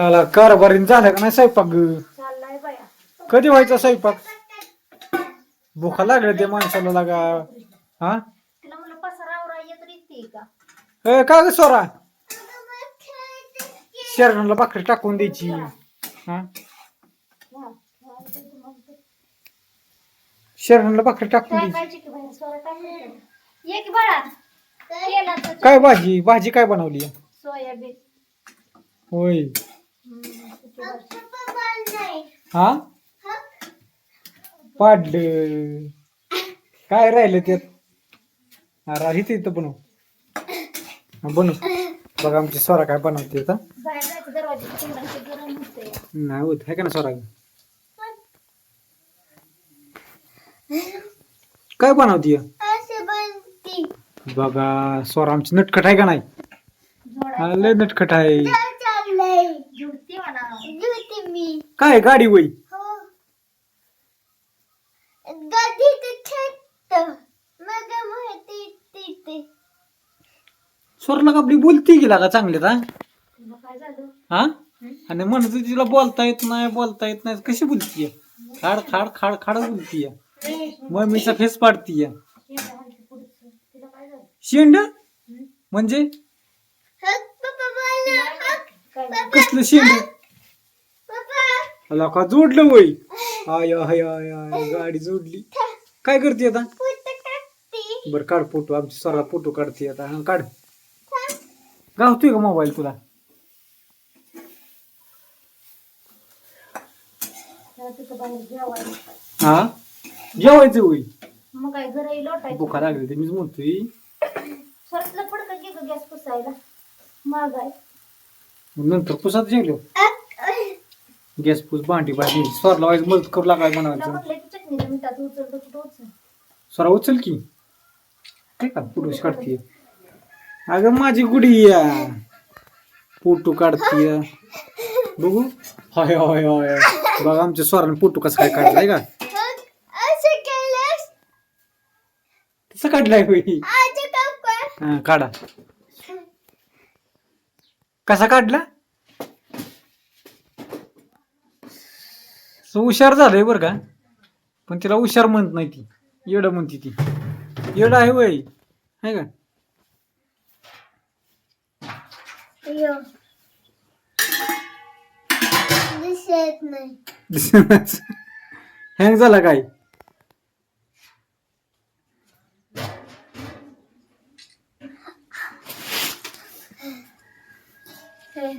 मला कारभारीन झाला का नाही स्वयंपाक ग? चाललाय बाया. कधी व्हायचा स्वयंपाक? भुका लागल्या ते माणसाला लागा. हा? तिला म्हणलं पसारावर येत रीती का? ए का ग सोरा? शरणाला भाकरी टाकून द्यायची. हा? शरणाला भाकरी टाकून द्यायची. टाकायची की बाहेर स्वरा टाकायचं ये की बाळा. केला तर काय भाजी? भाजी काय बनवली? सोयाबीन. होय. हा? पाडलं. काय राहिलं त्यात? अरे इथे इथं बनव. हा, बनव. बघा आमची स्वरा काय बनवते आता. नाही होत आहे का ना स्वरा काय बनवते बघा स्वरा आमची नटखट आहे का नाही? हा, लय नटखट आहे. काय गाडी वय? स्वरला आपली बोलती गेला का चांगले का तुला काय झालं? हा? आणि म्हणत तिला बोलता येत नाही बोलता येत नाही. कशी बोलतीय? खाड खाड खाड खाड बोलतीय. मम्मीचा फेस पाडतीय. शेंडा हलकी पुढचं. तिला काय झालं? शेंड? म्हणजे? कसलं शेंड? अला का जोडलं वय. आय आय आय आय गाडी जोडली. काय करते आता? बर काढ फोटो. आमची स्वरा फोटो काढते आता. हा काढ. गावतोय का मोबाईल तुला? हा? जेवायचं वय. मग काय लोटायचं. बुखा लागली ते मीच म्हणतोय. सरसला पडका घे ग गॅस पुसायला? महाग आहे नंतर पुसात जेवलो. गॅस पूस भांडी भाजी स्वरला व्हायचं मदत करू लागाय म्हणायचं? स्वरा उचल की. काय का फोटो काढतीय? अगं माझी गुडी या. फोटो काढतीय. बघू. होय होय होय. बघा आमच्या स्वराने फोटो कसं काय काढलाय का? कसं काढलाय हा, काढा. कसा काढला? हुशार झालंय बरं का? पण तिला हुशार म्हणत नाही ती. येड म्हणते ती. येड आहे वय. आहे का? हँग झाला काय अरे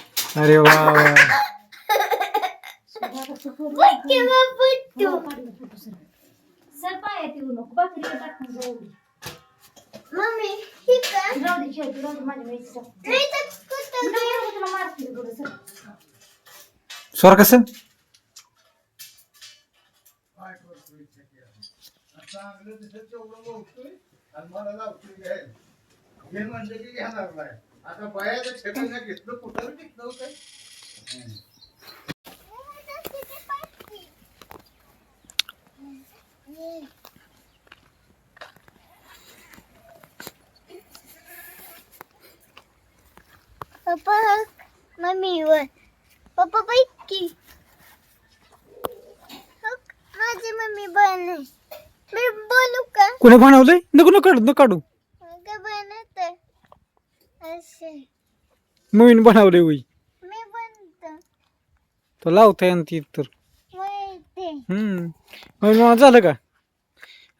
वा वा सर पायात येऊ नको भाकरी टाकून जाऊ दे. जाऊ दे खेळते जाऊ दे माझ्या मैत्रीचा तुला मारते थोडं सर स्वर कसं? हे म्हणजे की घेणार नाही. आता बायाचं छेटायला घेतलं कुठं घेतलं होतं? पप्पा मम्मी पप्पा की. हो, माझी मम्मी बनव मी बोलू का? कोणी बनवलंय? नको नको काढू नको काढू. नवीन बनवलंय वय मी बनतो तो लावता येईन ती तर. हम्म. मग झालं का?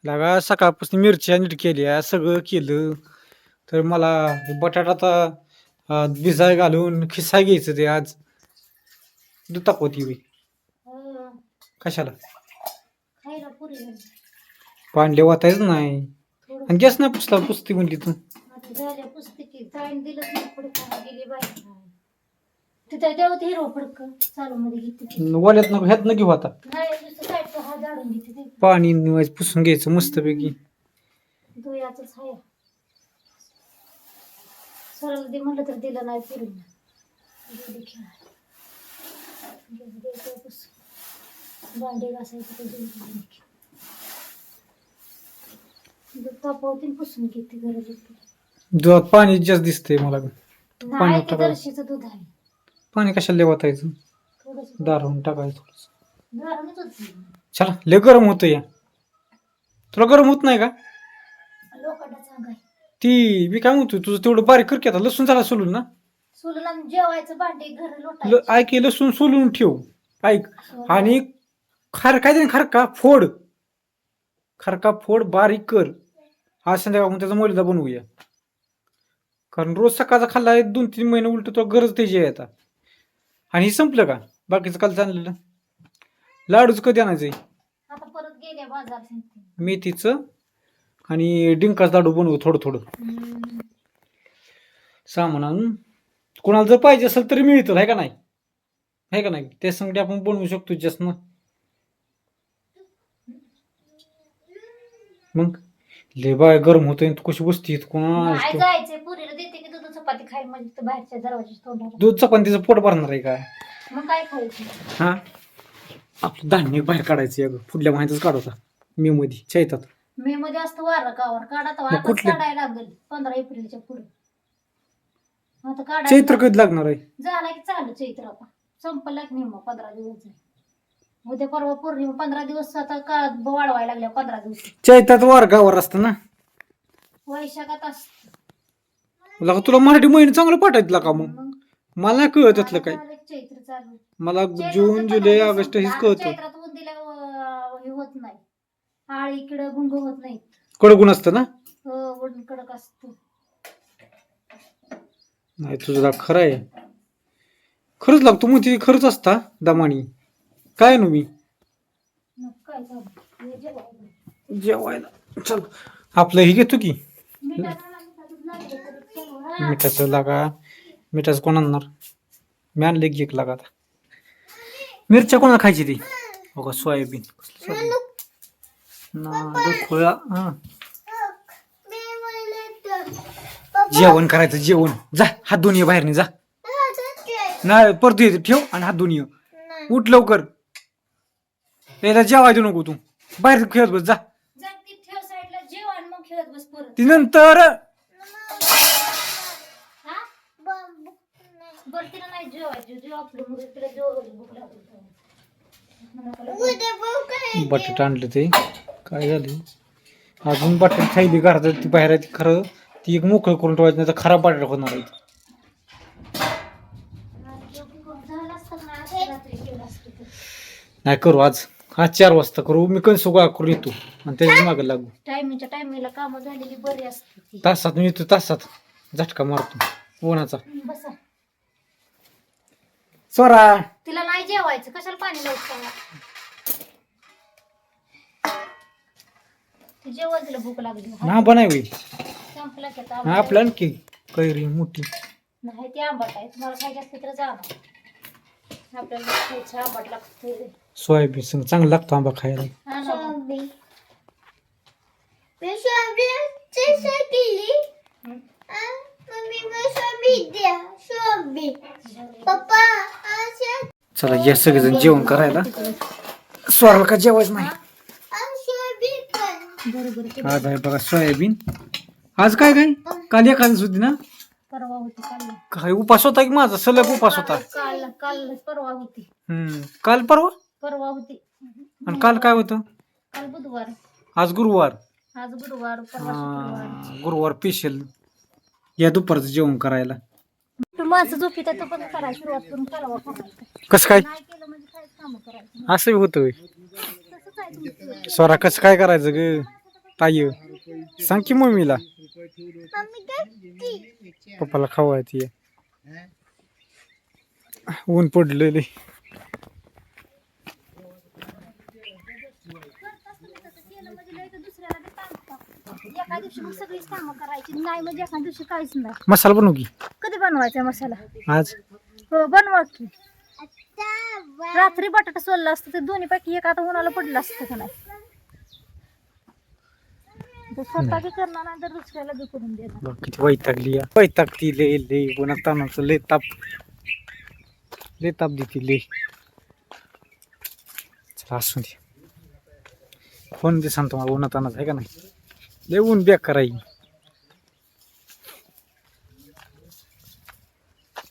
लागा सकाळपासून मिरच्या नीट केल्या सगळं केलं. तर मला बटाटा आता भिजाय घालून खिसा घ्यायचं ते आज. दूध तापवती होई कशाला? खायला पुरी पांडे वाचायचं नाही. आणि गॅस नाही पुसला पुसती म्हणली तू. झाल्या पुस्तकी. जाईन दिलं नाही फडकं गेली बाई. तिथं तेव्हा ते हिरो फडक चालू मध्ये घेते. वाल्यात नको ह्यात न घेऊ आता. नाही साईडचा हा जाडून घेते ते. पाणी निवायचं पुसून घ्यायचं मस्तपैकी. दुयाचंच आहे सरळ दे म्हणलं तर दिलं नाही पुसून. भांडे घासायचे ते तापवतील पुसून घेते गरज होती दुधात पाणी जास्त दिसतंय मला. नाही ते. जर्शीचं दूध आहे. पाणी कशाला थोडस. दारून टाकायचं थोडंसं. गरमच होती चला लय गरम होतं या. तुला गरम होत नाही का? आहे. ती मी काय म्हणतो तुझं तेवढं बारीक कर की आता लसूण झाला सोलून ना. जेवायचं भांडे घर ल- लोटायचं ऐक हे लसूण सोलून ठेव. ऐक. आणि खार काय ते खारका फोड. खारका फोड बारीक कर. आज संध्याकाळ आपण त्याचा मैदा बनवूया. कारण रोज सकाळचा खाल्ला दोन तीन महिने उलट तुला गरज त्याची आहे आता. आणि हे संपलं का? बाकीचं काल आणलेलं लाडूच कधी आणायचंय? आता परत गेल्या बाजार मेथीचं आणि डिंकाच लाडू बनवू थोडं थोडं. सामान आणून कोणाला जर पाहिजे असेल तरी मिळतं आहे का नाही? आहे का नाही? त्या संगडी आपण बनवू शकतो जास्त ना. मग? ले बाय गरम होतोय तू कशी बसती कोणा नाही चपाती खायला म्हणजे तर बाहेरच्या दरवाजाच्या तोंडाला दूध चपातीचं पोट भरणार आहे का मग काय खायचं हा? आपलं धान्य बाहेर काढायचं अगं. पुढल्या महिन्यातच काढवता मे मध्ये चैतात. मे मध्ये असतं वारं कावर. काढा तर मग आताच कुठले? काढायला लागेल. पंधरा एप्रिलच्या पुढे. आता काढायला चैत्र कधी लागणार आहे? झाला की चालू चैत्र आता. संपला की निम्मा पंधरा दिवस झाले उद्या परवा पौर्णिमा पंधरा दिवस आता का वाढवायला लागल्या पंधरा दिवस? चैतात वार गावावर असतं ना? वैशाखात असत. लका तुला मराठी महिने चांगलं पाठायचं का मग? मला नाही कळत त्यातलं काय. चैत्र चालू मला जून जुलै ऑगस्ट हेच. कळतं. चैत्रात ऊन दिल्यावर हे होत नाही. आळी किड गुंग होत नाही. कडकून असतं ना? कडक असत. नाही तुझं दा खरं आहे. खरंच लागतो मग ती खरंच असता दमानी. काय नु मी? मग काय झालं? हे जेवायला. जेवायला. चल आपलं हे घेतो की. मिठाचं. मिठाचं लागा मिठाचं कोण आणणार? मी आणले की एक लागा आता. मिरच्या कोणाला खायची ती? बघा सोयाबीन. डोकळा हा. जेवण करायचं जेवण. जा हात धुवून ये बाहेर नाही जा. नाही परत येते ठेव आणि हात ये. उठ लवकर. याला जेवाय देऊ नको तू. बाहेर खेळत बस जा. ती नंतर बटाटा आणलं ते. काय झालं? अजून बटाटा खायली घरात ती बाहेर आहे ती खरं. ती एक मोकळं करून ठेवायची नाही तर खराब बटाटा होणार आहे. नाही करू आज. आज चार वाजता करू. मी कणसं गोळा करून येतो. आणि त्याच्यामागे लागू. टायमिंगच्या टायमिंगला कामं झालेली बरी असते तासात मी येतो तासात. झटका मारतो. उन्हाचा. स्वरा तिला नाही जेवायचं कशाला पाणी लावतं ती जेवण तिला भूक लागली. ना बनाय होईल संपला की आता हा, आंबट. आपलं आणखी कैरी मोठी. नाही ते आंबट आहे. तुम्हाला खायचं तर जाणार आपल्याला खायचं आंबट लागतं सोयाबीन संग चांगला लागतो आंबा खायला. हा ना. मग. मी सोयाबीनची सोय केली. आ, मम्मी मग सोयाबीन द्या. सोयाबीन. पप्पा चला या सगळेजण जेवण करायला. स्वराला का जेवायचं नाही? आज आहे बघा सोयाबीन. आज काय काय? काल एखादच होती ना? परवा होती काल काय उपास होता की माझा? सलग उपास होता? काल काल परवा होती. हम्म काल परवा? परवा होती. आणि काल काय होतं? काल बुधवार. आज गुरुवार. आज गुरुवार गुरुवार स्पेशल या दुपारचं जेवण करायला. तू माणसं झोपी तर पण करा सुरुवात करून करावा कोणाला कसं काय? नाही केलं म्हणजे काय काम करायचं असं होतं होय. तसंच आहे तुमचं. स्वरा कसं काय करायचं ग? ताई सांग की मम्मीला. मम्मी काय पप्पाला खावायची ऊन पडलेले एका दिवशी मग सगळीच कामं करायची. नाही म्हणजे एका दिवशी काहीच नाही. मसाला बनवू की? बनवायचा मसाला. आज? हो बनवा की. रात्री बटाटा सोलला असतं ते दोन्ही पैकी एक आता उन्हाला पडलं असतं का नाही? ते स्वतः बी करणार नाही तर दुसऱ्याला बी करून देणार. बघ किती वैतागली या वैतागती कोणा तानाचं ताप. लय ताप देते लय. चला असू दे. फोन दे सांगतो मला आहे का नाही? लय ऊन बॅक कराई